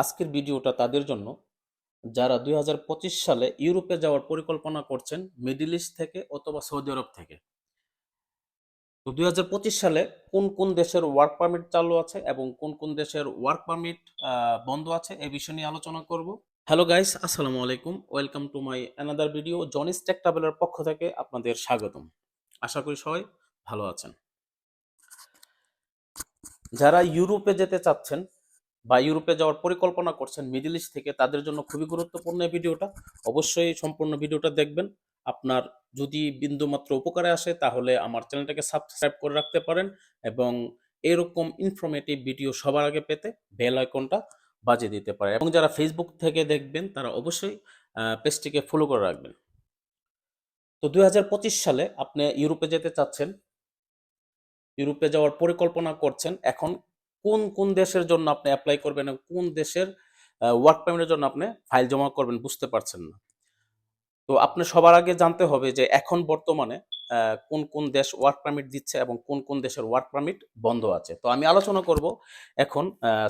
আজকের ভিডিওটা তাদের জন্য। যারা দুই হাজার পঁচিশ সালে ইউরোপে যাওয়ার পরিকল্পনা করছেন, মিডল ইস্ট থেকে অথবা সৌদি আরব থেকে। তো দুই হাজার পঁচিশ সালে কোন কোন দেশের ওয়ার্ক পারমিট চালু আছে এবং কোন কোন দেশের ওয়ার্ক পারমিট বন্ধ আছে এই বিষয় নিয়ে আলোচনা করব। হ্যালো গাইস আসসালামু আলাইকুম। Welcome to my another video জনিস tech ট্রাভেলের পক্ষ থেকে আপনাদের স্বাগতম। আশা করি সবাই ভালো আছেন। যারা ইউরোপে যেতে চাচ্ছেন বা ইউরোপে যাওয়ার পরিকল্পনা করছেন মিডল ইস্ট থেকে, তাদের জন্য খুবই গুরুত্বপূর্ণ এই ভিডিওটা। অবশ্যই সম্পূর্ণ ভিডিওটা দেখবেন। আপনার যদি বিন্দুমাত্র উপকারে আসে, তাহলে আমার চ্যানেলটাকে সাবস্ক্রাইব করে রাখতে পারেন এবং এরকম ইনফরমেটিভ ভিডিও সবার আগে পেতে বেল আইকনটা বাজিয়ে দিতে পারে এবং যারা ফেসবুক থেকে দেখবেন, তারা অবশ্যই পেজটিকে ফলো করে রাখবেন। তো দু হাজার পঁচিশ সালে আপনি ইউরোপে যেতে চাচ্ছেন, ইউরোপে যাওয়ার পরিকল্পনা করছেন, এখন কোন কোন দেশের জন্য আপনি অ্যাপ্লাই করবেন কোন দেশের ওয়ার্ক পারমিটের জন্য আপনি ফাইল জমা করবেন বুঝতে পারছেন না। তো আপনি সবার আগে জানতে হবে যে এখন বর্তমানে কোন কোন দেশ ওয়ার্ক পারমিট দিচ্ছে এবং কোন কোন দেশের ওয়ার্ক পারমিট বন্ধ আছে। তো আমি আলোচনা করব এখন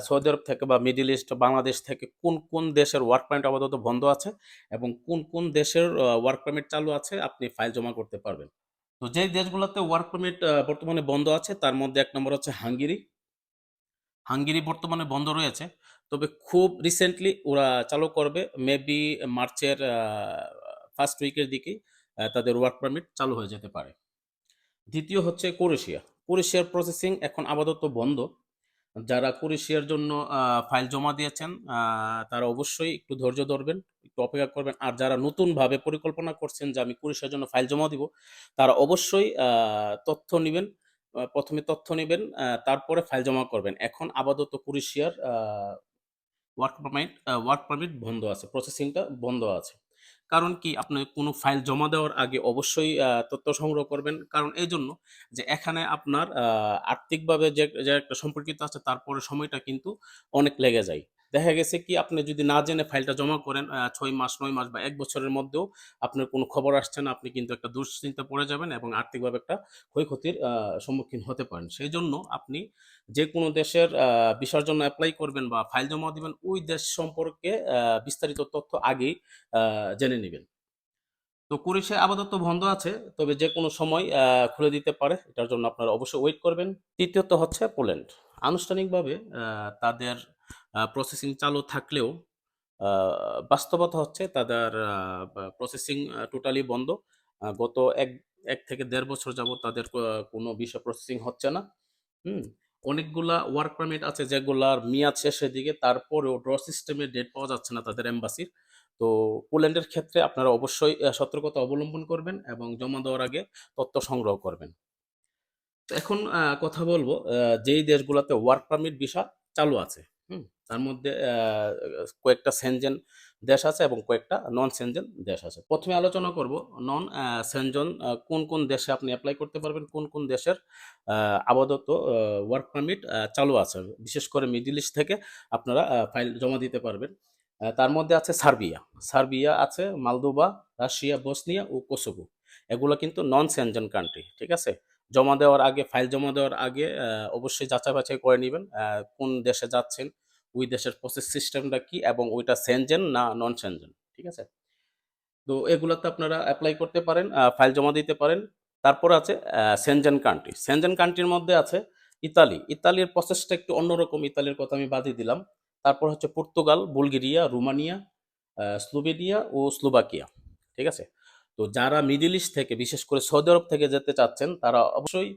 সৌদি আরব থেকে বা মিডিল ইস্ট বাংলাদেশ থেকে কোন কোন দেশের ওয়ার্ক পারমিট আপাতত বন্ধ আছে এবং কোন কোন দেশের ওয়ার্ক পারমিট চালু আছে আপনি ফাইল জমা করতে পারবেন। তো যে দেশগুলোতে ওয়ার্ক পারমিট বর্তমানে বন্ধ আছে তার মধ্যে এক নম্বর হচ্ছে হাঙ্গেরি হাঙ্গেরি বর্তমানে বন্ধ রয়েছে। তবে খুব রিসেন্টলি ওরা চালু করবে মেবি মার্চের ফার্স্ট উইকের দিকেই তাদের ওয়ার্ক পারমিট চালু হয়ে যেতে পারে। দ্বিতীয় হচ্ছে ক্রোয়েশিয়া। ক্রোয়েশিয়ার প্রসেসিং এখন আপাতত বন্ধ। যারা ক্রোয়েশিয়ার জন্য ফাইল জমা দিয়েছেন তারা অবশ্যই একটু ধৈর্য ধরবেন, একটু অপেক্ষা করবেন। আর যারা নতুনভাবে পরিকল্পনা করছেন যে আমি ক্রোয়েশিয়ার জন্য ফাইল জমা দিব, তারা অবশ্যই তথ্য নেবেন। প্রথমে তথ্য নেবেন তারপরে ফাইল জমা করবেন। এখন আপাতত ক্রোয়েশিয়ার ওয়ার্ক পারমিট ওয়ার্ক পারমিট বন্ধ আছে প্রসেসিংটা বন্ধ আছে। কারণ কি? আপনি কোনো ফাইল জমা দেওয়ার আগে অবশ্যই তথ্য সংগ্রহ করবেন। কারণ এই জন্য যে এখানে আপনার আর্থিকভাবে যে যে একটা সম্পর্কিত আছে, তারপরে সময়টা কিন্তু অনেক লেগে যায়। দেখা গেছে কি, আপনি যদি না জেনে ফাইলটা জমা করেন ছয় মাস, নয় মাস বা এক বছরের মধ্যেও আপনার কোনো খবর আসছে না, আপনি কিন্তু একটা দুশ্চিন্তা পড়ে যাবেন এবং আর্থিকভাবে একটা ক্ষয়ক্ষতির সম্মুখীন হতে পারেন। সেই জন্য আপনি যে কোনো দেশের ভিসার জন্য অ্যাপ্লাই করবেন বা ফাইল জমা দিবেন, ওই দেশ সম্পর্কে বিস্তারিত তথ্য আগেই জেনে নেবেন। তো কুড়িশে আপাতত বন্ধ আছে, তবে যে কোনো সময় খুলে দিতে পারে, এটার জন্য আপনারা অবশ্যই ওয়েট করবেন। তৃতীয়ত হচ্ছে পোল্যান্ড। আনুষ্ঠানিকভাবে তাদের প্রসেসিং চালু থাকলেও বাস্তবতা হচ্ছে তাদের প্রসেসিং টোটালি বন্ধ। গত এক এক থেকে দেড় বছর যাবত তাদের কোনো বিষয় প্রসেসিং হচ্ছে না। হুম, অনেকগুলা ওয়ার্ক পারমিট আছে যেগুলার মেয়াদ শেষের দিকে, তারপরেও ড্র সিস্টেমে ডেট পাওয়া যাচ্ছে না তাদের এম্বাসির তো পোল্যান্ডের ক্ষেত্রে আপনারা অবশ্যই সতর্কতা অবলম্বন করবেন এবং জমা দেওয়ার আগে তথ্য সংগ্রহ করবেন। এখন কথা বলব যেই দেশগুলোতে ওয়ার্ক পারমিট ভিসা চালু আছে। তার মধ্যে কয়েকটা সেনজেন দেশ আছে এবং কয়েকটা নন সেনজেন দেশ আছে। প্রথমে আলোচনা করব নন সেনজন কোন কোন দেশে আপনি অ্যাপ্লাই করতে পারবেন, কোন কোন দেশের আপাতত ওয়ার্ক পারমিট চালু আছে। বিশেষ করে মিডিল ইস্ট থেকে আপনারা ফাইল জমা দিতে পারবেন। তার মধ্যে আছে সার্বিয়া। সার্বিয়া আছে মালদোভা রাশিয়া, বসনিয়া ও কোসোভো। এগুলো কিন্তু নন সেনজন কান্ট্রি ঠিক আছে? জমা দেওয়ার আগে ফাইল জমা দেওয়ার আগে অবশ্যই যাচাই বাছাই করে নেবেন কোন দেশে যাচ্ছেন ওই দেশের প্রসেস সিস্টেমটা কি এবং ওইটা সেনজেন না নন সেনজেন ঠিক আছে? তো এগুলোতে আপনারা অ্যাপ্লাই করতে পারেন ফাইল জমা দিতে পারেন। তারপর আছে সেনজেন কান্ট্রি সেনজেন কান্ট্রির মধ্যে আছে ইতালি। ইতালির প্রসেসটা একটু অন্যরকম। ইতালির কথা আমি বাদই দিলাম। তারপর হচ্ছে পর্তুগাল বুলগেরিয়া রোমানিয়া স্লোভেনিয়া ও স্লোভাকিয়া ঠিক আছে? তো যারা মিডিল ইস্ট থেকে, বিশেষ করে সৌদি আরব থেকে যেতে চাচ্ছেন, তারা অবশ্যই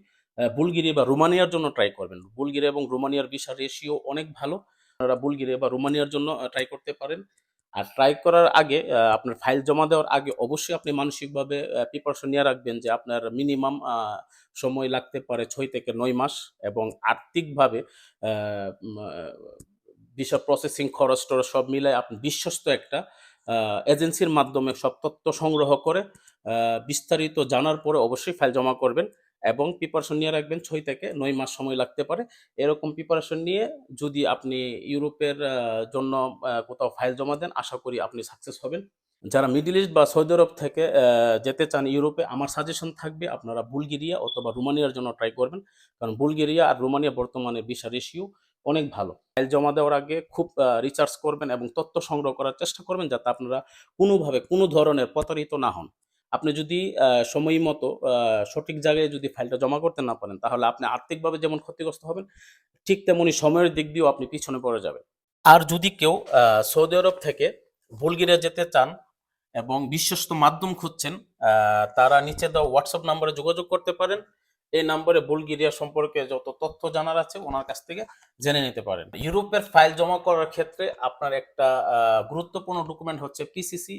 বুলগেরিয়া বা রোমানিয়ার জন্য ট্রাই করবেন। বুলগেরিয়া এবং রোমানিয়ার ভিসা রেশিও অনেক ভালো। আপনারা বুলগেরিয়া বা রোমানিয়ার জন্য ট্রাই করতে পারেন। আর ট্রাই করার আগে আপনার ফাইল জমা দেওয়ার আগে অবশ্যই আপনি মানসিকভাবে প্রিপারেশন নিয়ে রাখবেন যে আপনার মিনিমাম সময় লাগতে পারে ছয় থেকে নয় মাস এবং আর্থিকভাবে ভিসা প্রসেসিং খরচ টরচ সব মিলায় আপনি বিশ্বস্ত একটা এজেন্সির মাধ্যমে সব তথ্য সংগ্রহ করে বিস্তারিত জানার পরে অবশ্যই ফাইল জমা করবেন। এবং প্রিপারেশন নিয়ে রাখবেন ছয় থেকে নয় মাস সময় লাগতে পারে। এরকম প্রিপারেশন নিয়ে যদি আপনি ইউরোপের জন্য কোথাও ফাইল জমা দেন, আশা করি আপনি সাকসেস হবেন। যারা মিডিল ইস্ট বা সৌদি আরব থেকে যেতে চান ইউরোপে, আমার সাজেশন থাকবে আপনারা বুলগেরিয়া অথবা রোমানিয়ার জন্য ট্রাই করবেন। কারণ বুলগেরিয়া আর রোমানিয়া বর্তমানে ভিসা রেশিও অনেক ভালো। ফাইল জমা দেওয়ার আগে খুব রিচার্জ করবেন এবং তথ্য সংগ্রহ করার চেষ্টা করবেন যাতে আপনারা কোনোভাবে কোনো ধরনের প্রতারিত না হন। আপনি যদি সময় মতো সঠিক জায়গায় যদি ফাইলটা জমা করতে না পারেন, তাহলে আপনি আর্থিকভাবে যেমন ক্ষতিগ্রস্ত হবেন, ঠিক তেমনি সময়ের দিক দিয়েও আপনি পিছনে পড়ে যাবেন। আর যদি কেউ সৌদি আরব থেকে বুলগেরিয়া যেতে চান এবং বিশ্বস্ত মাধ্যম খুঁজছেন তারা নিচে দেওয়া হোয়াটসঅ্যাপ নাম্বারে যোগাযোগ করতে পারেন। এই নম্বরে বুলগেরিয়া সম্পর্কে যত তথ্য জানার আছে, ওনার কাছ থেকে জেনে নিতে পারেন। ইউরোপের ফাইল জমা করার ক্ষেত্রে আপনার একটা গুরুত্বপূর্ণ ডকুমেন্ট হচ্ছে পিসিসি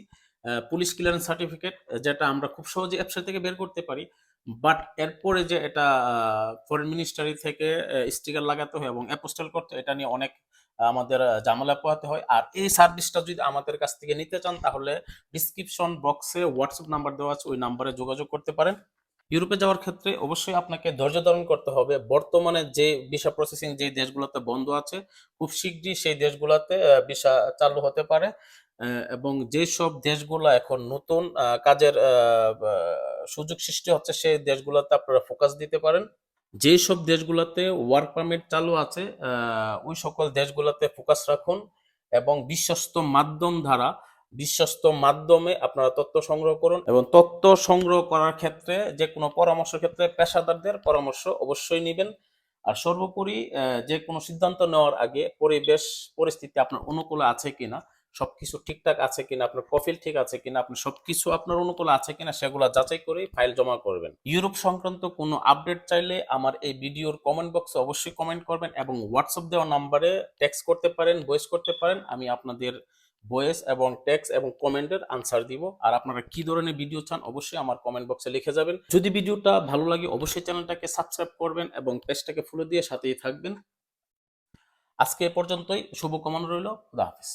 পুলিশ ক্লিয়ারেন্স সার্টিফিকেট যেটা আমরা খুব সহজে অ্যাপসের থেকে বের করতে পারি। বাট এরপরে যে এটা ফরেন মিনিস্ট্রি থেকে স্টিকার লাগাতে হয় এবং অ্যাপোস্টেল করতে এটা নিয়ে অনেক আমাদের ঝামেলা পোহাতে হয়। আর এই সার্ভিসটা যদি আমাদের কাছ থেকে নিতে চান, তাহলে ডিসক্রিপশন বক্সে হোয়াটসঅ্যাপ নাম্বার দেওয়া আছে, ওই নাম্বারে যোগাযোগ করতে পারেন। ইউরোপে যাওয়ার ক্ষেত্রে অবশ্যই আপনাকে ধৈর্য ধারণ করতে হবে। বর্তমানে যে ভিসা প্রসেসিং যে দেশগুলোতে বন্ধ আছে, খুব শীঘ্রই সেই দেশগুলোতে ভিসা চালু হতে পারে। এবং যেসব দেশগুলো এখন নতুন কাজের সুযোগ সৃষ্টি হচ্ছে, সেই দেশগুলোতে আপনারা ফোকাস দিতে পারেন। যেসব দেশগুলোতে ওয়ার্ক পারমিট চালু আছে ওই সকল দেশগুলোতে ফোকাস রাখুন এবং বিশ্বস্ত মাধ্যম দ্বারা, বিশ্বস্ত মাধ্যমে আপনারা তথ্য সংগ্রহ করুন এবং তথ্য সংগ্রহ করার ক্ষেত্রে যে কোনো পরামর্শের ক্ষেত্রে পেশাদারদের পরামর্শ অবশ্যই নেবেন। আর সর্বোপরি যে কোনো সিদ্ধান্ত নেওয়ার আগে পরিবেশ, পরিস্থিতি আপনার অনুকূলে আছে কিনা সবকিছু ঠিকঠাক আছে কিনা, আপনার প্রফিল ঠিক আছে কিনা আপনি সবকিছু আপনার অনুকূলে আছে কিনা, সেগুলো যাচাই করে ফাইল জমা করবেন। ইউরোপ সংক্রান্ত কোনো আপডেট চাইলে আমার এই ভিডিওর কমেন্ট বক্সে অবশ্যই কমেন্ট করবেন এবং হোয়াটসঅ্যাপ দেওয়া নাম্বারে টেক্সট করতে পারেন ভয়েস করতে পারেন, আমি আপনাদের ভয়েস এবং টেক্সট এবং কমেন্টের আনসার দিব। আর আপনারা কি ধরনের ভিডিও চান অবশ্যই আমার কমেন্ট বক্সে লিখে যাবেন। যদি ভিডিওটা ভালো লাগে অবশ্যই চ্যানেলটাকে সাবস্ক্রাইব করবেন এবং পেজটাকে ফলো দিয়ে সাথেই থাকবেন। আজকে এ পর্যন্তই, শুভকামনা রইল খুদা হাফিজ।